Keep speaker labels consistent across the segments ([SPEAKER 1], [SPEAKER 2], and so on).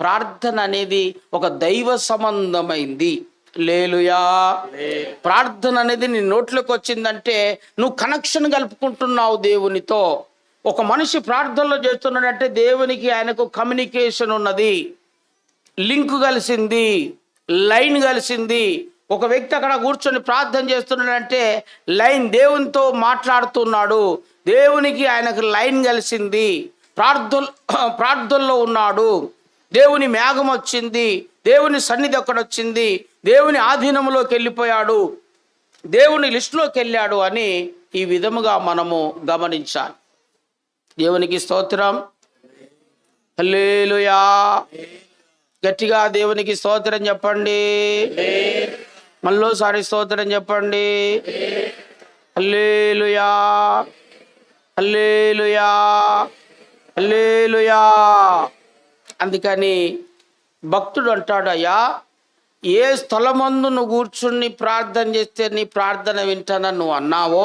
[SPEAKER 1] ప్రార్థన అనేది ఒక దైవ సంబంధమైంది. లేలుయా. ప్రార్థన అనేది నీ నోట్లోకి వచ్చిందంటే నువ్వు కనెక్షన్ కలుపుకుంటున్నావు దేవునితో. ఒక మనిషి ప్రార్థనలో చేస్తున్నాడంటే దేవునికి ఆయనకు కమ్యూనికేషన్ ఉన్నది. లింక్ కలిసింది లైన్ కలిసింది. ఒక వ్యక్తి అక్కడ కూర్చొని ప్రార్థన చేస్తున్నాడంటే లైన్ దేవునితో మాట్లాడుతున్నాడు. దేవునికి ఆయనకు లైన్ కలిసింది. ప్రార్థన ప్రార్థనలో ఉన్నాడు. దేవుని మేఘం వచ్చింది. దేవుని సన్నిధి వచ్చింది. దేవుని ఆధీనంలోకి వెళ్ళిపోయాడు. దేవుని లిస్టులోకి వెళ్ళాడు అని ఈ విధముగా మనము గమనించాలి. దేవునికి స్తోత్రం. హల్లేలుయా. గట్టిగా దేవునికి స్తోత్రం చెప్పండి. మళ్ళోసారి స్తోత్రం చెప్పండి. అల్లేలుయా అల్లేలుయా అల్లేలుయా అందుకని భక్తుడు అంటాడు అయ్యా ఏ స్థలమందు నువ్వు కూర్చుని ప్రార్థన చేస్తే నీ ప్రార్థన వింటానని నువ్వు అన్నావో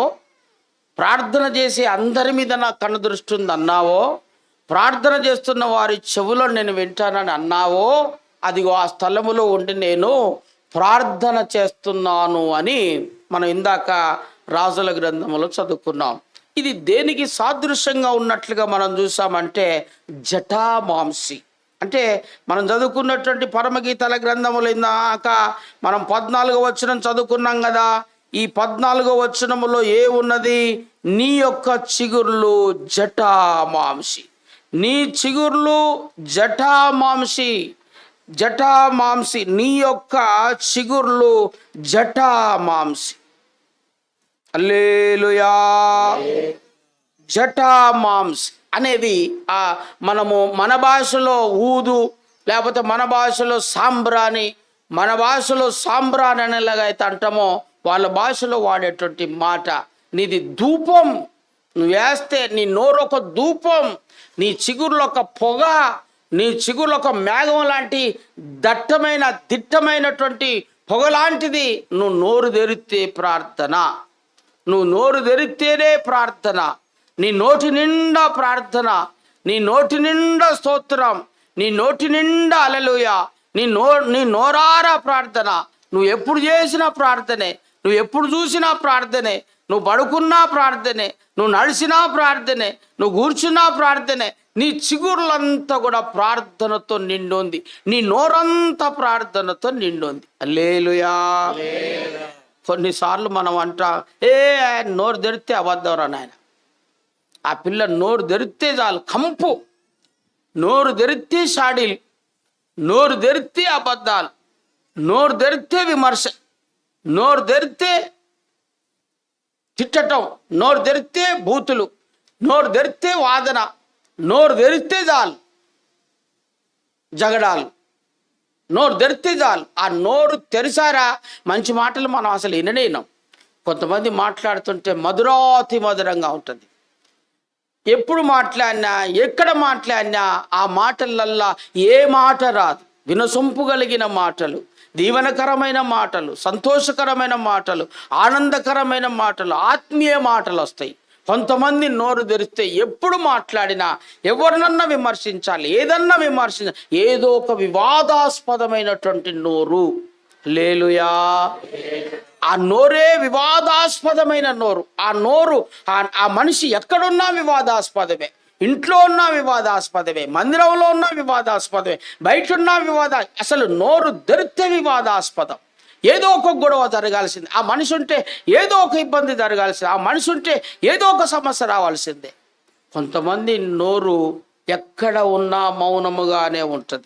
[SPEAKER 1] ప్రార్థన చేసి అందరి మీద నా కన్ను దృష్టి ఉంది అన్నావో ప్రార్థన చేస్తున్న వారి చెవులో నేను వింటానని అన్నావో అదిగో ఆ స్థలములో ఉండి నేను ప్రార్థన చేస్తున్నాను అని మనం ఇందాక రాజుల గ్రంథములో చదువుకున్నాం. ఇది దేనికి సాదృశ్యంగా ఉన్నట్లుగా మనం చూసామంటే జటామాంసి. అంటే మనం చదువుకున్నటువంటి పరమగీతాల గ్రంథములు ఇందాక మనం పద్నాలుగో వచనం చదువుకున్నాం కదా ఈ పద్నాలుగో వచనములో ఏ ఉన్నది? నీ యొక్క చిగుర్లు జటామాంసి. నీ చిగుర్లు జటామాంసి. జటామాంసి నీ యొక్క చిగుర్లు జటామాంసి. అల్లేలుయా జటామాంస్ అనేది ఆ మనము మన భాషలో ఊదు లేకపోతే మన భాషలో సాంబ్రాని మన భాషలో సాంబ్రాని అనేలాగా అయితే అంటామో వాళ్ళ భాషలో వాడేటువంటి మాట. నీది ధూపం. నువ్వు వేస్తే నీ నోరు ఒక ధూపం నీ చిగురులో ఒక పొగ. నీ చిగురులో ఒక మేఘం లాంటి దట్టమైన దిట్టమైనటువంటి పొగలాంటిది నువ్వు నోరు తెరిస్తే ప్రార్థన. నువ్వు నోరు తెరిస్తేనే ప్రార్థన. నీ నోటి నిండా ప్రార్థన. నీ నోటి నిండా స్తోత్రం. నీ నోటి నిండా అలలుయ నీ నో నీ నోరారా ప్రార్థన. నువ్వు ఎప్పుడు చేసినా ప్రార్థనే. నువ్వు ఎప్పుడు చూసినా ప్రార్థనే. నువ్వు పడుకున్నా ప్రార్థనే. నువ్వు నడిచినా ప్రార్థనే. నువ్వు కూర్చున్నా ప్రార్థనే. నీ చిగురులంతా కూడా ప్రార్థనతో నిండుంది. నీ నోరంతా ప్రార్థనతో నిండుంది. అల్లేలుయా కొన్నిసార్లు మనం అంట ఏ ఆయన నోరు తెరిస్తే అబద్ధం నాయన. ఆ పిల్ల నోరు తెరిస్తే చాలు కంపు. నోరు తెరిస్తే షాడీలు. నోరు తెరిస్తే అబద్ధాలు. నోరు తెరిస్తే విమర్శ. నోరు తెరిస్తే తిట్టటం. నోరు తెరిస్తే బూతులు. నోరు తెరిస్తే వాదన. నోరు తెరిస్తే చాలు. జగడాలు. నోరు తెరిస్తే చాలు. ఆ నోరు తెరిసారా? మంచి మాటలు మనం అసలు విననేనాం కొంతమంది మాట్లాడుతుంటే మధురాతి మధురంగా ఉంటుంది. ఎప్పుడు మాట్లాడినా ఎక్కడ మాట్లాడినా ఆ మాటలల్లా ఏ మాట రాదు. వినసొంపు కలిగిన మాటలు దీవనకరమైన మాటలు సంతోషకరమైన మాటలు ఆనందకరమైన మాటలు ఆత్మీయ మాటలు వస్తాయి కొంతమంది నోరు తెరిస్తే ఎప్పుడు మాట్లాడినా ఎవరినన్నా విమర్శించాలి ఏదన్నా విమర్శించాలి ఏదో ఒక వివాదాస్పదమైనటువంటి నోరు. లేలుయా ఆ నోరే వివాదాస్పదమైన నోరు. ఆ నోరు ఆ- మనిషి ఎక్కడున్నా వివాదాస్పదమే. ఇంట్లో ఉన్న వివాదాస్పదమే. మందిరంలో ఉన్న వివాదాస్పదమే. బయట ఉన్న వివాద అసలు నోరు దొరికితే వివాదాస్పదం. ఏదో ఒక గొడవ జరగాల్సింది. ఆ మనిషి ఉంటే ఏదో ఒక ఇబ్బంది జరగాల్సింది. ఆ మనిషి ఉంటే ఏదో ఒక సమస్య రావాల్సిందే. కొంతమంది నోరు ఎక్కడ ఉన్నా మౌనముగానే ఉంటుంది.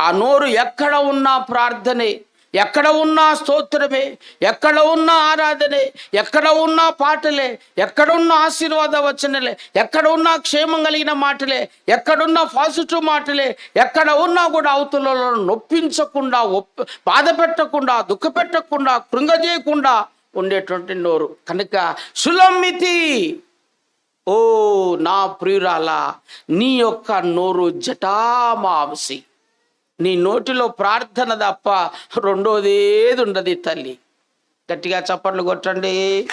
[SPEAKER 1] ఆ నోరు ఎక్కడ ఉన్నా ప్రార్థనే ఎక్కడ ఉన్నా స్తోత్రమే ఎక్కడ ఉన్నా ఆరాధనే ఎక్కడ ఉన్నా పాటలే ఎక్కడున్న ఆశీర్వాద వచనలే ఎక్కడ ఉన్నా క్షేమం కలిగిన మాటలే ఎక్కడున్నా పాజిటివ్ మాటలే ఎక్కడ ఉన్నా కూడా అవతలలో నొప్పించకుండా ఒప్ప బాధ పెట్టకుండా దుఃఖ పెట్టకుండా కృంగజేయకుండా ఉండేటువంటి నోరు. కనుక సులమ్మితి ఓ నా ప్రియురాల నీ యొక్క నోరు జటామాంసి. నీ నోటిలో ప్రార్థన తప్ప రెండోదేది ఉండదు తల్లి. గట్టిగా చప్పట్లు కొట్టండి.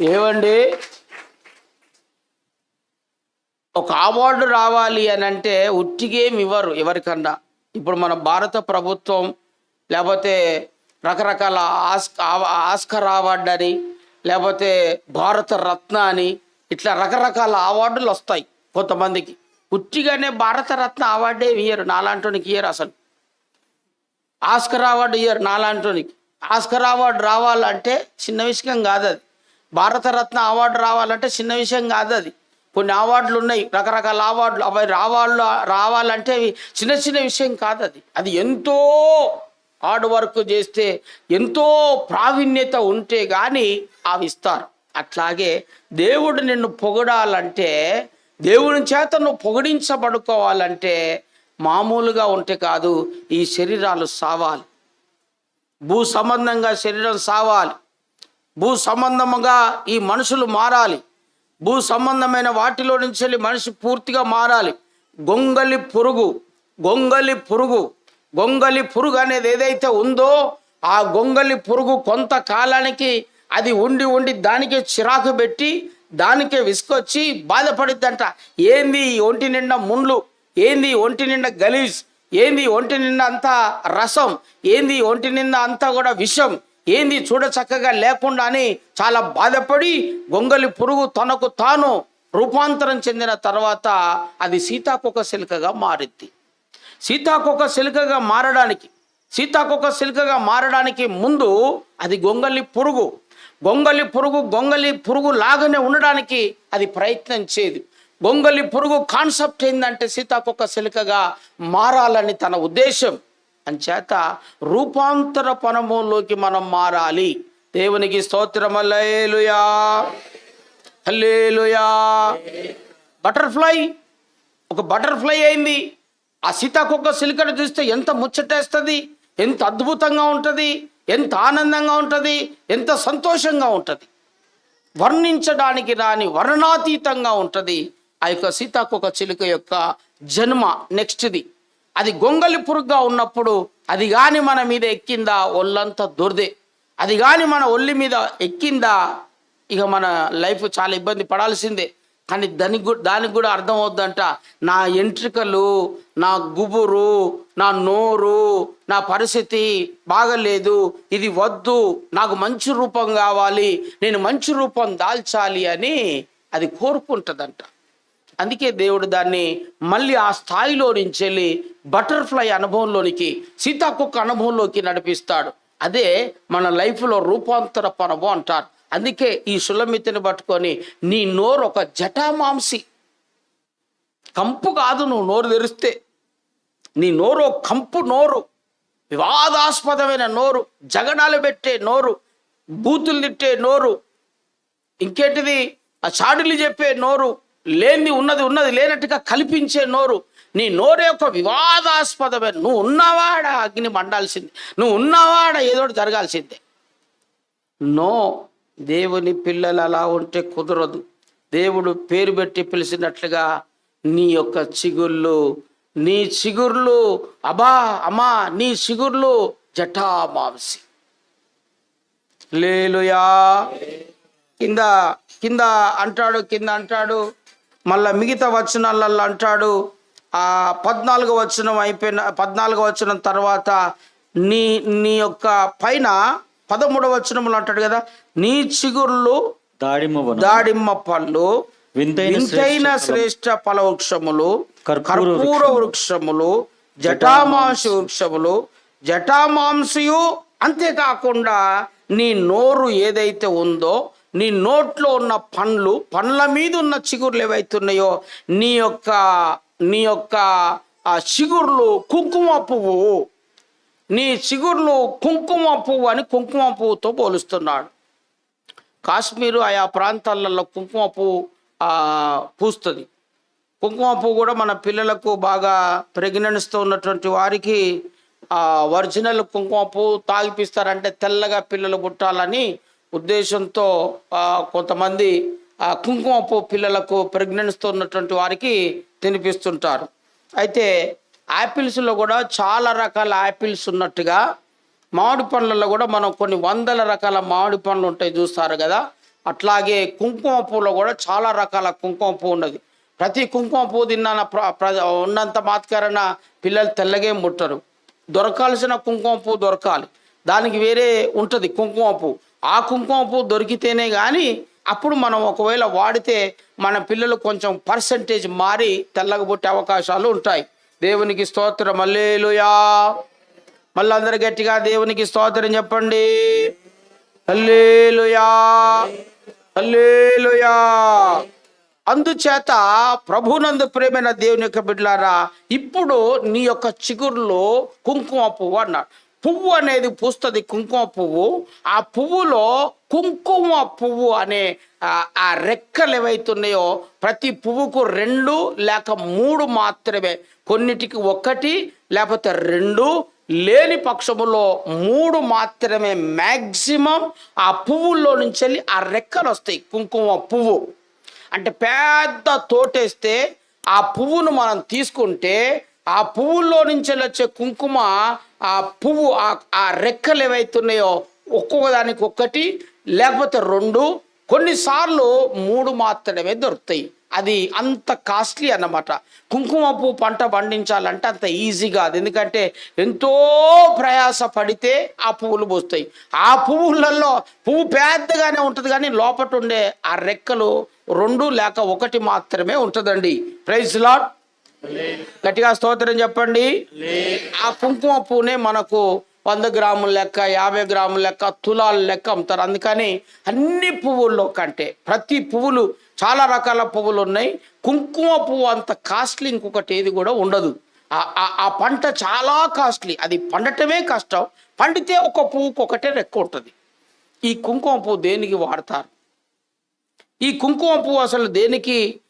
[SPEAKER 1] ఏమండి ఒక అవార్డు రావాలి అని అంటే ఉట్టిగేమి ఇవ్వరు ఎవరికన్నా. ఇప్పుడు మన భారత ప్రభుత్వం లేకపోతే రకరకాల ఆస్క ఆస్కర్ అవార్డు అని లేకపోతే భారత రత్న అని ఇట్లా రకరకాల అవార్డులు వస్తాయి కొంతమందికి. ఉట్టిగానే భారతరత్న అవార్డే ఇయ్యరు నాలాంటోనికి ఇయ్యరు అసలు. ఆస్కర్ అవార్డు ఇయ్యరు నాలాంటోనికి. ఆస్కర్ అవార్డు రావాలంటే చిన్న విషయం కాదు అది. భారతరత్న అవార్డు రావాలంటే చిన్న విషయం కాదు అది. కొన్ని అవార్డులు ఉన్నాయి రకరకాల అవార్డులు. అవి రావాళ్ళు రావాలంటే అవి చిన్న చిన్న విషయం కాదు అది. అది ఎంతో హార్డ్ వర్క్ చేస్తే ఎంతో ప్రావీణ్యత ఉంటే కానీ అవి ఇస్తారు. అట్లాగే దేవుడు నిన్ను పొగడాలంటే దేవుని చేత నువ్వు పొగిడించబడుకోవాలంటే మామూలుగా ఉంటే కాదు ఈ శరీరాలు సావాలి. భూ సంబంధంగా శరీరం సావాలి. భూ సంబంధముగా ఈ మనుషులు మారాలి. భూ సంబంధమైన వాటిలో నుంచి వెళ్ళి మనిషి పూర్తిగా మారాలి. గొంగలి పురుగు గొంగలి పురుగు గొంగలి పురుగు అనేది ఏదైతే ఉందో ఆ గొంగలి పురుగు కొంతకాలానికి అది ఉండి ఉండి దానికే చిరాకు పెట్టి దానికే విసుకొచ్చి బాధపడిద్దంట. ఏంది ఒంటి నిండా ముండ్లు? ఏంది ఒంటి నిండా గలీజ్? ఏంది ఒంటి నిండా అంతా రసం? ఏంది ఒంటి నిండా అంతా కూడా విషం? ఏంది చూడ చక్కగా లేకుండా అని చాలా బాధపడి గొంగలి పురుగు తనకు తాను రూపాంతరం చెందిన తర్వాత అది సీతాకొక సిల్కగా మారిద్ది సీతాకొక సిల్కగా మారడానికి సీతాకొక సిల్కగా మారడానికి ముందు అది గొంగలి పురుగు గొంగలి పురుగు గొంగలి పురుగు లాగానే ఉండడానికి అది ప్రయత్నం చేయదు గొంగలి పురుగు కాన్సెప్ట్ ఏంటంటే సీతాకొక్క సిల్కగా మారాలని తన ఉద్దేశం. అంచేత రూపాంతర పనములోకి మనం మారాలి. దేవునికి స్తోత్రమల్లేలుయా హల్లేలుయా బటర్ఫ్లై ఒక బటర్ఫ్లై అయింది. ఆ సీతాకొక్క సిలికను చూస్తే ఎంత ముచ్చటేస్తుంది ఎంత అద్భుతంగా ఉంటుంది. ఎంత ఆనందంగా ఉంటుంది ఎంత సంతోషంగా ఉంటుంది. వర్ణించడానికి రాని వర్ణాతీతంగా ఉంటుంది ఆ యొక్క సీతాకొక చిలుక యొక్క జన్మ నెక్స్ట్ది. అది గొంగలి పురుగ్గా ఉన్నప్పుడు అది కానీ మన మీద ఎక్కిందా ఒళ్ళంతా దొరిదే. అది కానీ మన ఒళ్ళి మీద ఎక్కిందా ఇక మన లైఫ్ చాలా ఇబ్బంది పడాల్సిందే. కానీ దానికి దానికి కూడా అర్థం అవుద్దంట. నా ఎంట్రికలు నా గుబురు నా నోరు నా పరిస్థితి బాగలేదు. ఇది వద్దు. నాకు మంచి రూపం కావాలి. నేను మంచి రూపం దాల్చాలి అని అది కోరుకుంటుందంట. అందుకే దేవుడు దాన్ని మళ్ళీ ఆ స్థాయిలో నుంచి వెళ్ళి బటర్ఫ్లై అనుభవంలోనికి సీతాకుక్క అనుభవంలోకి నడిపిస్తాడు. అదే మన లైఫ్లో రూపాంతర అనుభవం అంటారు. అందుకే ఈ సులమితిని పట్టుకొని నీ నోరు ఒక జటామాంసి కంపు కాదు నువ్వు నోరు తెరిస్తే. నీ నోరు కంపు నోరు. వివాదాస్పదమైన నోరు జగడాలు పెట్టే నోరు బూతులు తిట్టే నోరు ఇంకేంటిది? ఆ చాడులు చెప్పే నోరు లేనిది ఉన్నది ఉన్నది లేనట్టుగా కల్పించే నోరు. నీ నోరే ఒక వివాదాస్పదమైన నువ్వు ఉన్నవాడ అగ్ని మండాల్సింది నువ్వు ఉన్నవాడ ఏదో జరగాల్సిందే. నో దేవుని పిల్లలు అలా ఉంటే కుదరదు. దేవుడు పేరు పెట్టి పిలిచినట్లుగా నీ యొక్క చిగుర్లు నీ చిగుర్లు అబా అమ్మా నీ చిగుర్లు జటామాంసి లేలుయా కింద కింద అంటాడు కింద అంటాడు. మళ్ళా మిగతా వచనాలల్లో అంటాడు. ఆ పద్నాలుగు వచనం అయిపోయిన పద్నాలుగు వచనం తర్వాత నీ నీ యొక్క పైన పదమూడవ వచనములు అంటాడు కదా నీ చిగుర్లు
[SPEAKER 2] దాడిమ వనం
[SPEAKER 1] దాడిమ్మ పళ్ళు
[SPEAKER 2] వింతైన
[SPEAKER 1] శ్రేష్ట ఫల. వృక్షములు
[SPEAKER 2] కర్పూర
[SPEAKER 1] కర్పూర వృక్షములు జటామాంసి. వృక్షములు జటామాంసియు అంతేకాకుండా నీ నోరు ఏదైతే ఉందో నీ నోట్లో ఉన్న పండ్లు పండ్ల మీద ఉన్న చిగుర్లు ఏవైతున్నాయో నీ యొక్క నీ యొక్క ఆ చిగుర్లు కుంకుమ పువ్వు నీ చిగుర్లు కుంకుమ పువ్వు అని కుంకుమ పువ్వుతో పోలుస్తున్నాడు. కాశ్మీరు ఆయా ప్రాంతాలలో కుంకుమ పువ్వు పూస్తుంది. కుంకుమ పువ్వు కూడా మన పిల్లలకు బాగా ప్రెగ్నెన్స్తో ఉన్నటువంటి వారికి ఒరిజినల్ కుంకుమ పువ్వు తాగిపిస్తారంటే తెల్లగా పిల్లలు పుట్టాలని ఉద్దేశంతో కొంతమంది ఆ కుంకుమ పువ్వు పిల్లలకు ప్రెగ్నెన్స్తో ఉన్నటువంటి వారికి తినిపిస్తుంటారు. అయితే యాపిల్స్లో కూడా చాలా రకాల యాపిల్స్ ఉన్నట్టుగా మామిడి పండ్లలో కూడా మనం కొన్ని వందల రకాల మామిడి పండ్లు ఉంటాయి చూస్తారు కదా. అట్లాగే కుంకుమ పువ్వులో కూడా చాలా రకాల కుంకుమ పువ్వు ఉన్నది. ప్రతి కుంకుమ పువ్వు తిన్నాన ప్ర- ప్ర- ఉన్నంత మాత్కరణ పిల్లలు తెల్లగే ముట్టరు. దొరకాల్సిన కుంకుమ పువ్వు దొరకాలి. దానికి వేరే ఉంటుంది కుంకుమ పువ్వు. ఆ కుంకుమ పువ్వు దొరికితేనే కానీ అప్పుడు మనం ఒకవేళ వాడితే మన పిల్లలు కొంచెం పర్సంటేజ్ మారి తెల్లగా పుట్టే అవకాశాలు ఉంటాయి. దేవునికి స్తోత్రం. అల్లేలుయా మళ్ళీ అందరు గట్టిగా దేవునికి స్తోత్రం చెప్పండి. అల్లేలుయా అల్లేలుయా అందుచేత ప్రభునందు ప్రేమైన దేవుని యొక్క బిడ్డలారా ఇప్పుడు నీ యొక్క చిగురులో కుంకుమ పువ్వు అన్నాడు పువ్వు అనేది పూస్తుంది కుంకుమ పువ్వు. ఆ పువ్వులో కుంకుమ పువ్వు అనే ఆ- రెక్కలు ఏవైతున్నాయో ప్రతి పువ్వుకు రెండు లేక మూడు మాత్రమే. కొన్నిటికి ఒకటి లేకపోతే రెండు లేని పక్షములో మూడు మాత్రమే మ్యాక్సిమం ఆ పువ్వుల్లో నుంచి వెళ్ళి ఆ రెక్కలు వస్తాయి కుంకుమ పువ్వు. అంటే పెద్ద తోటేస్తే ఆ పువ్వును మనం తీసుకుంటే ఆ పువ్వుల్లో నుంచి వచ్చే కుంకుమ ఆ పువ్వు ఆ ఆ రెక్కలు ఏవైతున్నాయో ఒక్కొక్క దానికి ఒక్కటి లేకపోతే రెండు కొన్నిసార్లు మూడు మాత్రమే దొరుకుతాయి. అది అంత కాస్ట్లీ అన్నమాట. కుంకుమ పువ్వు పంట పండించాలంటే అంత ఈజీ కాదు. ఎందుకంటే ఎంతో ప్రయాస పడితే ఆ పువ్వులు పూస్తాయి. ఆ పువ్వులలో పువ్వు పెద్దగానే ఉంటుంది కానీ లోపట ఉండే ఆ రెక్కలు రెండు లేక ఒకటి మాత్రమే ఉంటుందండి. ప్రైజ్ లాట్ గట్టిగా స్తోత్రం చెప్పండి. ఆ కుంకుమ పువ్వునే మనకు వంద గ్రాముల లెక్క యాభై గ్రాముల లెక్క తులాల లెక్క అమ్ముతారు. అందుకని అన్ని పువ్వుల్లో కంటే ప్రతి పువ్వులు చాలా రకాల పువ్వులు ఉన్నాయి. కుంకుమ పువ్వు అంత కాస్ట్లీ ఇంకొకటి ఏది కూడా ఉండదు. ఆ- పంట చాలా కాస్ట్లీ. అది పండటమే కష్టం. పండితే ఒక పువ్వుకి ఒకటే రెక్క ఉంటుంది. ఈ కుంకుమ పువ్వు దేనికి వాడతారు? ఈ కుంకుమ పువ్వు అసలు దేనికి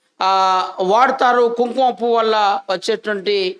[SPEAKER 1] వాడతారు? కుంకుమ పువ్వు వల్ల వచ్చేటువంటి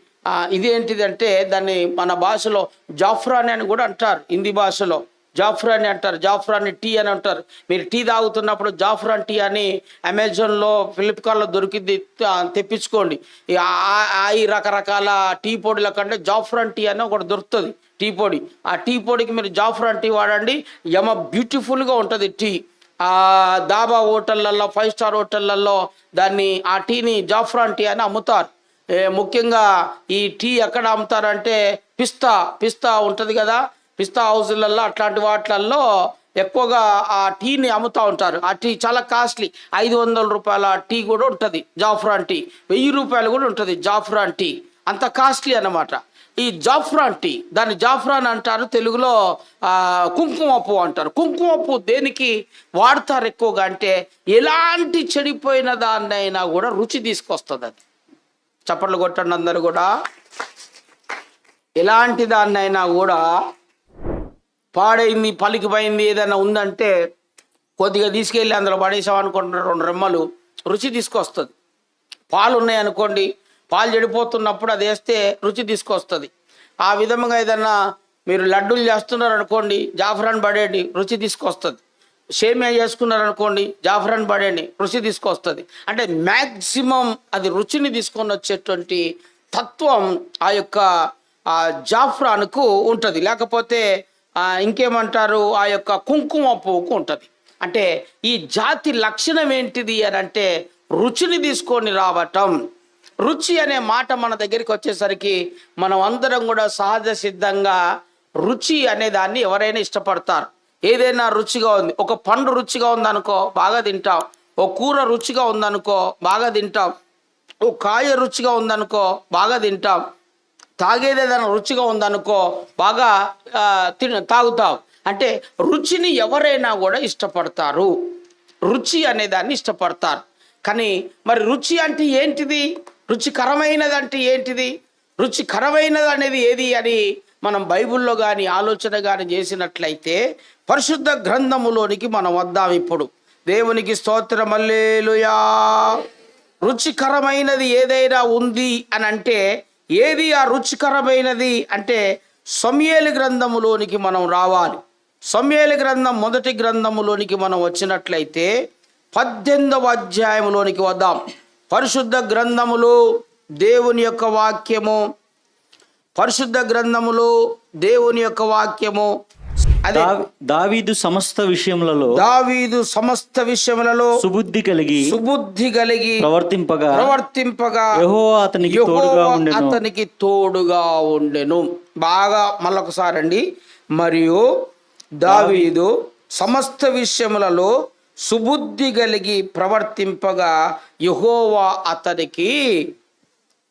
[SPEAKER 1] ఇదేంటిదంటే దాన్ని మన భాషలో జాఫ్రాని అని కూడా అంటారు హిందీ భాషలో. జాఫ్రాని అంటారు జాఫ్రాని టీ అని అంటారు. మీరు టీ తాగుతున్నప్పుడు జాఫ్రాన్ టీ అని అమెజాన్లో ఫ్లిప్కార్ట్లో దొరికింది తెప్పించుకోండి. ఈ ఆ- ఆ- ఈ రకరకాల టీ పొడిల కంటే జాఫ్రాన్ టీ అని ఒకటి దొరుకుతుంది టీ పొడి. ఆ టీ పొడికి మీరు జాఫ్రాన్ టీ వాడండి యమ బ్యూటిఫుల్గా ఉంటుంది టీ. ఆ దాబా హోటళ్ళల్లో ఫైవ్ స్టార్ హోటళ్ళల్లో దాన్ని ఆ టీని జాఫ్రాన్ టీ అని అమ్ముతారు. ముఖ్యంగా ఈ టీ ఎక్కడ అమ్ముతారంటే పిస్తా పిస్తా ఉంటుంది కదా పిస్తా హౌజులలో అట్లాంటి వాటిలలో ఎక్కువగా ఆ టీని అమ్ముతూ ఉంటారు. ఆ టీ చాలా కాస్ట్లీ. ఐదు వందల రూపాయల టీ కూడా ఉంటుంది జాఫ్రాన్ టీ. వెయ్యి రూపాయలు కూడా ఉంటుంది జాఫ్రాన్ టీ. అంత కాస్ట్లీ అన్నమాట. ఈ జాఫ్రాన్ టీ దాన్ని జాఫ్రాన్ అంటారు తెలుగులో కుంకుమ పువ్వు అంటారు. కుంకుమ పువ్వు దేనికి వాడతారు ఎక్కువగా అంటే ఎలాంటి చెడిపోయిన దాన్నైనా కూడా రుచి తీసుకొస్తుంది అది. చప్పట్లు కొట్టండి అందరు కూడా. ఎలాంటి దాన్నైనా కూడా పాడైంది పలికిపోయింది ఏదైనా ఉందంటే కొద్దిగా తీసుకెళ్ళి అందులో పడేసాం రెండు రెమ్మలు రుచి తీసుకొస్తుంది. పాలు ఉన్నాయి అనుకోండి పాలు చెడిపోతున్నప్పుడు అది వేస్తే రుచి తీసుకొస్తుంది. ఆ విధంగా ఏదన్నా మీరు లడ్డూలు చేస్తున్నారు అనుకోండి జాఫరాన్ పడేటి రుచి తీసుకొస్తుంది. సేమియా చేసుకున్నారనుకోండి జాఫరాన్ పడేయండి రుచి తీసుకొస్తుంది. అంటే మ్యాక్సిమం అది రుచిని తీసుకొని వచ్చేటువంటి తత్వం ఆ యొక్క జాఫ్రాన్కు ఉంటుంది. లేకపోతే ఇంకేమంటారు ఆ యొక్క కుంకుమ పువ్వుకు ఉంటుంది. అంటే ఈ జాతి లక్షణం ఏంటిది అని అంటే రుచిని తీసుకొని రావటం. రుచి అనే మాట మన దగ్గరికి వచ్చేసరికి మనం అందరం కూడా సహజ సిద్ధంగా రుచి అనే దాన్ని ఎవరైనా ఇష్టపడతారు. ఏదైనా రుచిగా ఉంది. ఒక పండు రుచిగా ఉందనుకో బాగా తింటాం. ఓ కూర రుచిగా ఉందనుకో బాగా తింటాం. ఓ కాయ రుచిగా ఉందనుకో బాగా తింటాం. తాగేది ఏదైనా రుచిగా ఉందనుకో బాగా తిన తాగుతాం. అంటే రుచిని ఎవరైనా కూడా ఇష్టపడతారు. రుచి అనే దాన్ని ఇష్టపడతారు. కానీ మరి రుచి అంటే ఏంటిది? రుచికరమైనది అంటే ఏంటిది? రుచికరమైనది అనేది ఏది అని మనం బైబిల్లో కానీ ఆలోచన కానీ చేసినట్లయితే పరిశుద్ధ గ్రంథములోనికి మనం వద్దాం ఇప్పుడు. దేవునికి స్తోత్రం అల్లేలుయా రుచికరమైనది ఏదైనా ఉంది అని అంటే ఏది ఆ రుచికరమైనది అంటే సమయేలు గ్రంథములోనికి మనం రావాలి. సమయేలు గ్రంథం మొదటి గ్రంథములోనికి మనం వచ్చినట్లయితే పద్దెనిమిదవ అధ్యాయంలోనికి వద్దాం. పరిశుద్ధ గ్రంథములు దేవుని యొక్క వాక్యము పరిశుద్ధ గ్రంథములు దేవుని యొక్క వాక్యము. అదే
[SPEAKER 2] దావి- దావీదు సమస్త విషయములలో
[SPEAKER 1] దావీదు సమస్త విషయములలో
[SPEAKER 2] సుబుద్ధి కలిగి
[SPEAKER 1] సుబుద్ధి కలిగి
[SPEAKER 2] ప్రవర్తింపగా
[SPEAKER 1] ప్రవర్తింపగా
[SPEAKER 2] యెహోవా అతనికి తోడుగా ఉండెను.
[SPEAKER 1] అతనికి తోడుగా ఉండెను. బాగా మళ్ళొకసారి అండి. మరియు దావీదు సమస్త విషయములలో సుబుద్ధి కలిగి ప్రవర్తింపగా యెహోవా అతనికి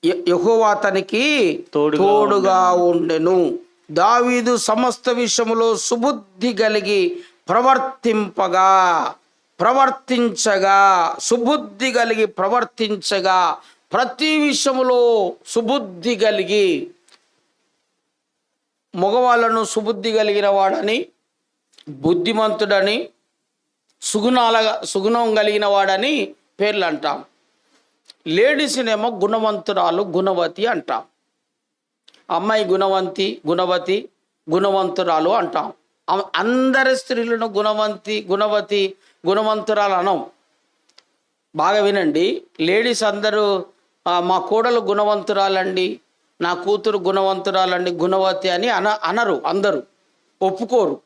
[SPEAKER 1] యెహోవా అతనికి
[SPEAKER 2] తోడుగా
[SPEAKER 1] ఉండెను. దావీదు సమస్త విషయములో సుబుద్ధి కలిగి ప్రవర్తింపగా ప్రవర్తించగా సుబుద్ధి కలిగి ప్రవర్తించగా ప్రతి విషయములో సుబుద్ధి కలిగి మగవాళ్ళను సుబుద్ధి కలిగిన వాడని బుద్ధిమంతుడని సుగుణాల సుగుణం కలిగిన వాడని పేర్లు అంటాం. లేడీస్నేమో గుణవంతురాలు గుణవతి అంటాం. అమ్మాయి గుణవంతి గుణవతి గుణవంతురాలు అంటాం. అందరి స్త్రీలను గుణవంతి గుణవతి గుణవంతురాలు అనం. బాగా వినండి. లేడీస్ అందరూ మా కోడలు గుణవంతురాలండి నా కూతురు గుణవంతురాలండి గుణవతి అని అన అనరు అందరూ. ఒప్పుకోరు.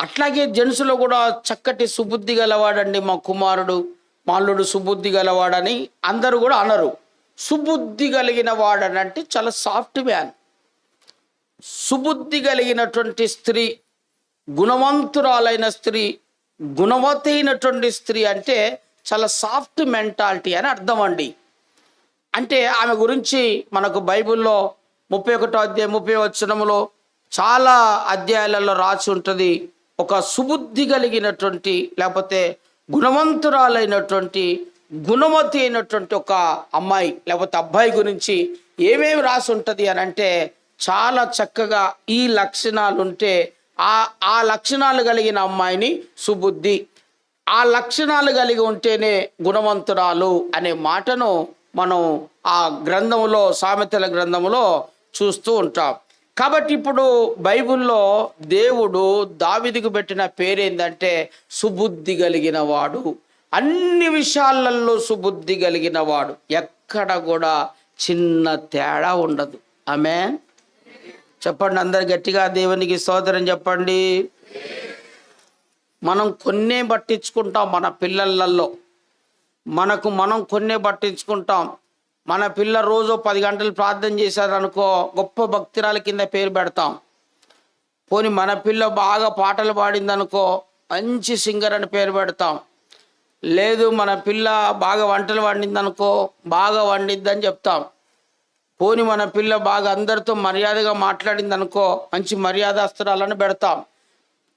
[SPEAKER 1] అట్లాగే జెంట్స్లో కూడా చక్కటి సుబుద్ధి గలవాడండి మా కుమారుడు. మాల్లుడు సుబుద్ధి గలవాడని అందరూ కూడా అనరు. సుబుద్ధి కలిగిన వాడనంటే చాలా సాఫ్ట్ మ్యాన్. సుబుద్ధి కలిగినటువంటి స్త్రీ గుణవంతురాలైన స్త్రీ గుణవతైనటువంటి స్త్రీ అంటే చాలా సాఫ్ట్ మెంటాలిటీ అని అర్థం అండి. అంటే ఆమె గురించి మనకు బైబిల్లో ముప్పై ఒకటో అధ్యాయం ముప్పై వచ్చినములో చాలా అధ్యాయాలలో రాసి ఉంటుంది. ఒక సుబుద్ధి కలిగినటువంటి లేకపోతే గుణవంతురాలైనటువంటి గుణమతి అయినటువంటి ఒక అమ్మాయి లేకపోతే అబ్బాయి గురించి ఏమేమి రాసి ఉంటుంది అని అంటే చాలా చక్కగా ఈ లక్షణాలు ఉంటే ఆ ఆ లక్షణాలు కలిగిన అమ్మాయిని సుబుద్ధి ఆ లక్షణాలు కలిగి ఉంటేనే గుణవంతురాలు అనే మాటను మనం ఆ గ్రంథంలో సామెతల గ్రంథంలో చూస్తూ ఉంటాం. కాబట్టి ఇప్పుడు బైబిల్లో దేవుడు దావిదికి పెట్టిన పేరేందంటే సుబుద్ధి కలిగిన వాడు. అన్ని విషయాలలో సుబుద్ధి కలిగిన వాడు. ఎక్కడ కూడా చిన్న తేడా ఉండదు. ఆమె చెప్పండి అందరు గట్టిగా దేవునికి సోదరం చెప్పండి. మనం కొన్నే పట్టించుకుంటాం మన పిల్లలలో మనకు మనం కొన్నే పట్టించుకుంటాం. మన పిల్ల రోజు పది గంటలు ప్రార్థన చేశారనుకో గొప్ప భక్తిరాల కింద పేరు పెడతాం. పోని మన పిల్ల బాగా పాటలు పాడిందనుకో మంచి సింగర్ అని పేరు పెడతాం. లేదు మన పిల్ల బాగా వంటలు వండిందనుకో బాగా వండిద్దని చెప్తాం. పోని మన పిల్ల బాగా అందరితో మర్యాదగా మాట్లాడిందనుకో మంచి మర్యాదస్తురాలని పెడతాం.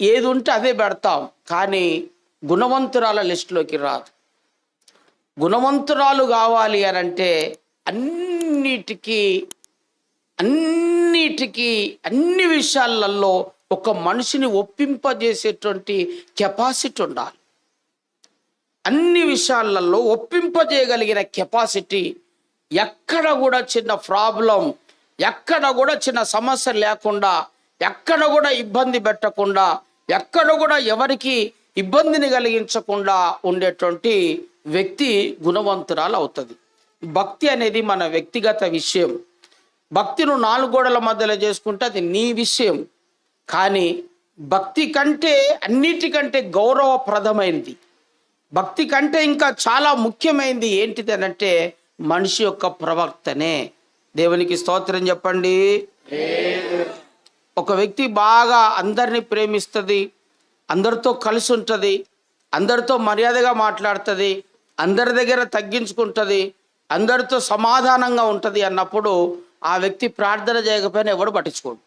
[SPEAKER 1] ఏది ఉంటే అదే పెడతాం. కానీ గుణవంతురాల లిస్టులోకి రాదు. గుణవంతురాలు కావాలి అని అంటే అన్నిటికీ అన్నిటికీ అన్ని విషయాలలో ఒక మనిషిని ఒప్పింపజేసేటువంటి కెపాసిటీ ఉండాలి. అన్ని విషయాలలో ఒప్పింపజేయగలిగిన కెపాసిటీ ఎక్కడ కూడా చిన్న ప్రాబ్లం ఎక్కడ కూడా చిన్న సమస్య లేకుండా ఎక్కడ కూడా ఇబ్బంది పెట్టకుండా ఎక్కడ కూడా ఎవరికి ఇబ్బందిని కలిగించకుండా ఉండేటువంటి వ్యక్తి గుణవంతురాలు అవుతుంది. భక్తి అనేది మన వ్యక్తిగత విషయం. భక్తిను నాలుగు గోడల మధ్యలో చేసుకుంటే అది నీ విషయం. కానీ భక్తి కంటే అన్నిటికంటే గౌరవప్రదమైనది భక్తి కంటే ఇంకా చాలా ముఖ్యమైనది ఏంటిది అని అంటే మనిషి యొక్క ప్రవర్తనే. దేవునికి స్తోత్రం చెప్పండి. ఒక వ్యక్తి బాగా అందరినీ ప్రేమిస్తుంది అందరితో కలిసి ఉంటుంది అందరితో మర్యాదగా మాట్లాడుతుంది అందరి దగ్గర తగ్గించుకుంటుంది అందరితో సమాధానంగా ఉంటుంది అన్నప్పుడు ఆ వ్యక్తి ప్రార్థన చేయకపోయినా ఎవడు పట్టించుకోడు.